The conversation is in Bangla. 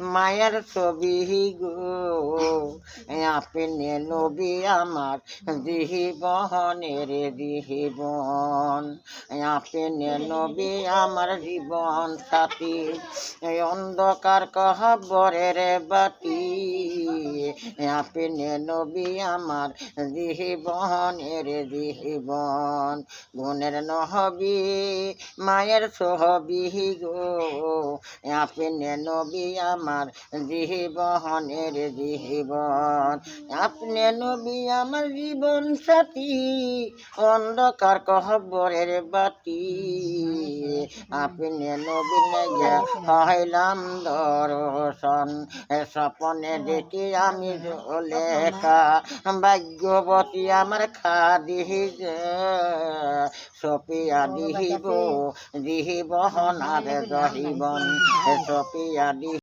মায়ের ছবি গো। আপনি নবী আমার জীবনের জীবন। আপনি নবী আমার জীবন সাথী। অন্ধকার কহবরের বাতি। আপনি নবী আমার জীবনের জীবন, গুণের নহবি মায়ের সহবি গো। আপনি নবী আমার জীবনের জীবন, আপনি নবী আমার জীবন সাথী, অন্ধকার কহবরের বাতি। আপনি নবী নেগে হইলাম দর্শন স্বপনে দেখি আমি লেখা ভাগ্যবতী আমার খাদি সপিয়া দিহিব দিহিব হনার দহিবন সপিয়া দিহি